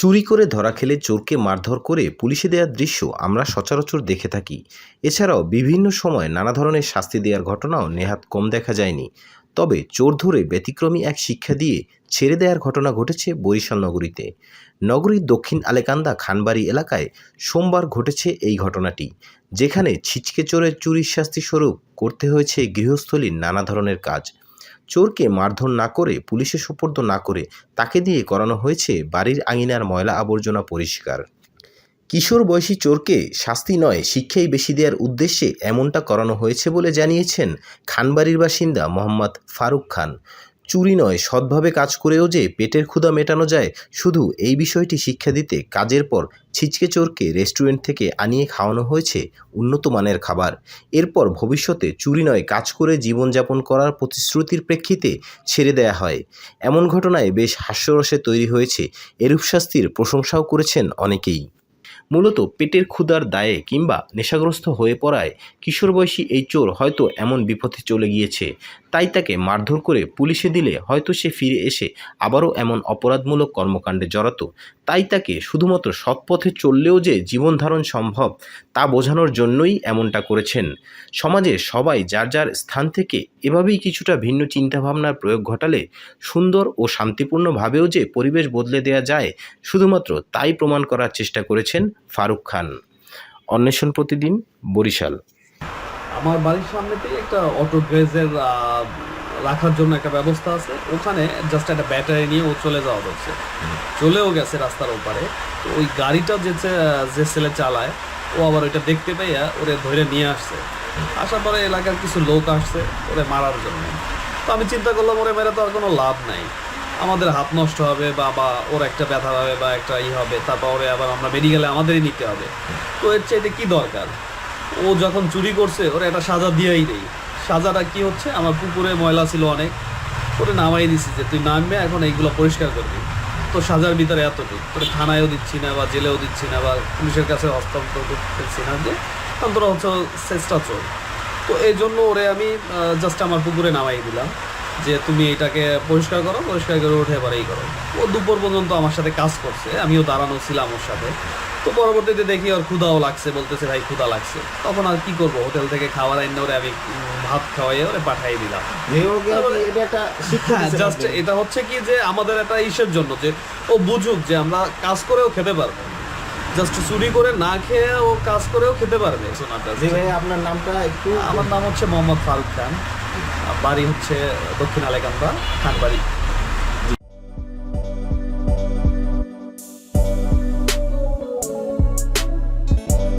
চুরি করে ধরা খেলে চোরকে মারধর করে পুলিশে দেওয়ার দৃশ্য আমরা সচরাচর দেখে থাকি। এছাড়াও বিভিন্ন সময় নানা ধরনের শাস্তি দেওয়ার ঘটনাও নেহাত কম দেখা যায়নি। তবে চোর ধরে ব্যতিক্রমী এক শিক্ষা দিয়ে ছেড়ে দেওয়ার ঘটনা ঘটেছে বরিশাল নগরীতে। নগরীর দক্ষিণ আলেকান্দা খানবাড়ি এলাকায় সোমবার ঘটেছে এই ঘটনাটি, যেখানে ছিচকে চোরের চুরির শাস্তি স্বরূপ করতে হয়েছে গৃহস্থলীর নানা ধরনের কাজ। চোরকে মারধর না করে, পুলিশে সোপর্দ না করে তাকে দিয়ে করানো হয়েছে বাড়ির আঙিনার ময়লা আবর্জনা পরিষ্কার। কিশোর বয়সী চোরকে শাস্তি নয়, শিক্ষাই বেশি দেওয়ার উদ্দেশ্যে এমনটা করানো হয়েছে বলে জানিয়েছেন খানবাড়ির বাসিন্দা মোহাম্মদ ফারুক খান। চুরি নয়, সৎভাবে কাজ করেও যে পেটের ক্ষুধা মেটানো যায়, শুধু এই বিষয়টি শিক্ষা দিতে কাজের পর ছিচকে চোরকে রেস্টুরেন্ট থেকে আনিয়ে খাওয়ানো হয়েছে উন্নত মানের খাবার। এরপর ভবিষ্যতে চুরি নয়, কাজ করে জীবনযাপন করার প্রতিশ্রুতির প্রেক্ষিতে ছেড়ে দেয়া হয়। এমন ঘটনায় বেশ হাস্যরসে তৈরি হয়েছে, এরূপ শাস্তির প্রশংসাও করেছেন অনেকেই। মূলত পেটের ক্ষুধার দায়ে কিংবা নেশাগ্রস্ত হয়ে পড়ায় কিশোর বয়সী এই চোর হয়তো এমন বিপথে চলে গিয়েছে তাই তাকে মারধর করে পুলিশে দিলে হয়তো সে ফিরে এসে আবারও এমন অপরাধমূলক কর্মকাণ্ডে জড়াতো। তাই তাকে শুধুমাত্র সৎ পথে চললেও যে জীবন ধারণ সম্ভব, তা বোঝানোর জন্যই এমনটা করেছেন। সমাজে সবাই যার যার স্থান থেকে এভাবেই কিছুটা ভিন্ন চিন্তাভাবনার প্রয়োগ ঘটালে সুন্দর ও শান্তিপূর্ণভাবেও যে পরিবেশ বদলে দেয়া যায়, শুধুমাত্র তাই প্রমাণ করার চেষ্টা করেছেন ফারুক খান। অন্বেষণ প্রতিদিন বরিশাল। আমার বাড়ির সামনেতেই একটা অটো গ্রেজের রাখার জন্য একটা ব্যবস্থা আছে। ওখানে জাস্ট একটা ব্যাটারি নিয়ে ও চলে যাওয়া হচ্ছে। চলেও গেছে রাস্তার ওপারে। তো ওই গাড়িটা যে যে ছেলে চালায়, ও আবার ওইটা দেখতে পাইয়া ওরে ধরে নিয়ে আসছে। আসার পরে এলাকার কিছু লোক আসছে ওরে মারার জন্য। তো আমি চিন্তা করলাম, ওরে মেরে তো আর কোনো লাভ নাই। আমাদের হাত নষ্ট হবে বা বা ওর একটা ব্যথা হবে বা একটা ই হবে, তারপর ওরে আবার আমরা মেডিকেলে আমাদেরই নিতে হবে। তো এর চাইতে কী দরকার? ও যখন চুরি করছে, ওরা একটা সাজা দিয়েই নেই। সাজাটা কি হচ্ছে? আমার পুকুরে ময়লা ছিল অনেক। ওরে নামাই দিছি যে, তুই নামবে, এখন এইগুলো পরিষ্কার করবি। তো সাজার ভিতরে এতটুকু তোরে থানায়ও দিচ্ছি না, বা জেলেও দিচ্ছি না, বা পুলিশের কাছে হস্তান্তর করতেছি না, যে কারণ তোরা হচ্ছে চেষ্টা চোর। তো এই জন্য ওরে আমি জাস্ট আমার পুকুরে নামাই দিলাম। যে তুমি এটাকে পরিষ্কার করো পরিষ্কার করে উঠে এবার এই করো। ও দুপুর পর্যন্ত আমার সাথে কাজ করছে আমিও দাঁড়ানো ছিলাম ওর সাথে। তো পরবর্তীতে দেখি ওর ক্ষুধাও লাগছে বলতেছে ভাই ক্ষুধা লাগছে। তখন আর কি করব? হোটেল থেকে খাবার এনে ওরে আমি ভাত খাওয়াই ওরে পাঠাই দিলাম। শিক্ষা হ্যাঁ জাস্ট এটা হচ্ছে কি যে আমাদের একটা ইসের জন্য যে ও বুঝুক যে আমরা কাজ করেও খেতে পারব। জাস্ট চুরি করে না খেয়ে ও কাজ করেও খেতে পারবে সোনাটা। জি ভাই আপনার নামটা একটু আমার নাম হচ্ছে মোহাম্মদ ফারুক খান। বাড়ি হচ্ছে দক্ষিণ আলেকান্দা খানবাড়ি।